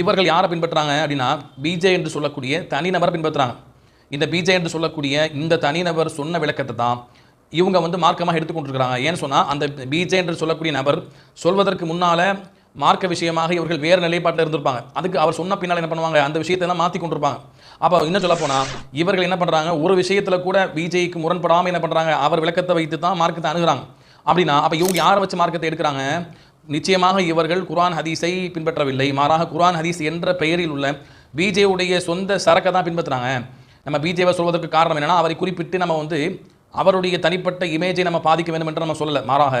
இவர்கள் யாரை பின்பற்றுறாங்க அப்படின்னா பிஜே என்று சொல்லக்கூடிய தனிநபரை பின்பற்றுறாங்க. இந்த பிஜே என்று சொல்லக்கூடிய இந்த தனிநபர் சொன்ன விளக்கத்தை தான் இவங்க வந்து மார்க்கமாக எடுத்துக்கொண்டிருக்கிறாங்க ஏன்னு சொன்னால் அந்த பிஜே என்று சொல்லக்கூடிய நபர் சொல்வதற்கு முன்னால் மார்க்க விஷயமாக இவர்கள் வேறு நிலைப்பாட்டில் இருந்திருப்பாங்க. அதுக்கு அவர் சொன்ன பின்னால் என்ன பண்ணுவாங்க? அந்த விஷயத்தை மாற்றி கொண்டிருப்பாங்க. அப்போ இன்னும் சொல்ல போனால் இவர்கள் என்ன பண்ணுறாங்க ஒரு விஷயத்தில் கூட பிஜேக்கு முரண்படாமல் என்ன பண்ணுறாங்க அவர் விளக்கத்தை வைத்து தான் மார்க்கத்தை அணுகிறாங்க. அப்படின்னா அப்போ இவங்க யாரை வச்சு மார்க்கத்தை எடுக்கிறாங்க? நிச்சயமாக இவர்கள் குர்ஆன் ஹதீஸை பின்பற்றவில்லை. மாறாக குர்ஆன் ஹதீஸ் என்ற பெயரில் உள்ள பிஜேவுடைய சொந்த சரக்கை தான் பின்பற்றுறாங்க. நம்ம பிஜேவை சொல்வதற்கு காரணம் என்னென்னா அவரை குறிப்பிட்டு நம்ம வந்து அவருடைய தனிப்பட்ட இமேஜை நம்ம பாதிக்க வேண்டும் என்று நம்ம சொல்லலை. மாறாக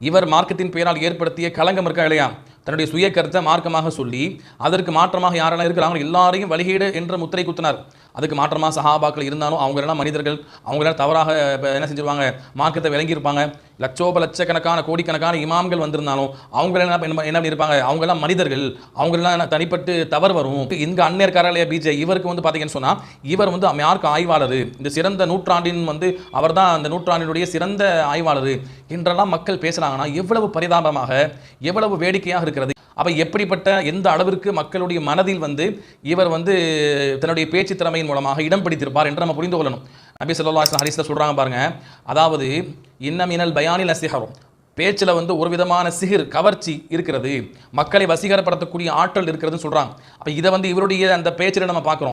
இவர் மார்க்கத்தின் பெயரால் ஏற்படுத்திய களங்கம் இருக்கா இல்லையா? தன்னுடைய சுய கருத்தை மார்க்கமாக சொல்லி அதற்கு மாற்றமாக யாரெல்லாம் இருக்கிறாங்களோ எல்லாரையும் வழிகேடு என்ற முத்திரை குத்தினார். அதுக்கு மாற்றமாக சஹாபாக்கள் இருந்தாலும் அவங்க எல்லாம் மனிதர்கள் அவங்க எல்லாம் தவறாக என்ன செஞ்சுருவாங்க? மார்க்கத்தை விளங்கியிருப்பாங்க. லட்சோப லட்சக்கணக்கான கோடிக்கணக்கான இமாம்கள் வந்திருந்தாலும் அவங்க என்ன என்ன பண்ணியிருப்பாங்க? அவங்க எல்லாம் மனிதர்கள். அவங்களெல்லாம் என்ன தனிப்பட்டு தவறு வரும். இங்க அந்நியர் கரலைய பிஜே இவருக்கு வந்து பார்த்தீங்கன்னு சொன்னால் இவர் வந்து யாருக்கு ஆய்வாளர்? இந்த சிறந்த நூற்றாண்டின் வந்து அவர்தான் அந்த நூற்றாண்டினுடைய சிறந்த ஆய்வாளர். என்றெல்லாம் மக்கள் பேசுகிறாங்கன்னா எவ்வளவு பரிதாபமாக எவ்வளவு வேடிக்கையாக இருக்கிறது? அப்போ எப்படிப்பட்ட எந்த அளவிற்கு மக்களுடைய மனதில் வந்து இவர் வந்து தன்னுடைய பேச்சு திறமையின் மூலமாக இடம் பிடித்திருப்பார் என்று நம்ம புரிந்து கொள்ளணும். நபி சொல்லா அலைஹி சொல்கிறாங்க பாருங்க. அதாவது இன்னம் இனல் பயானில் அசிகரம் பேச்சில் வந்து ஒரு விதமான சிகிர் கவர்ச்சி இருக்கிறது. மக்களை வசீகரப்படுத்தக்கூடிய ஆற்றல் இருக்கிறதுன்னு சொல்கிறாங்க அப்போ இதை வந்து இவருடைய அந்த பேச்சில் நம்ம பார்க்குறோம்.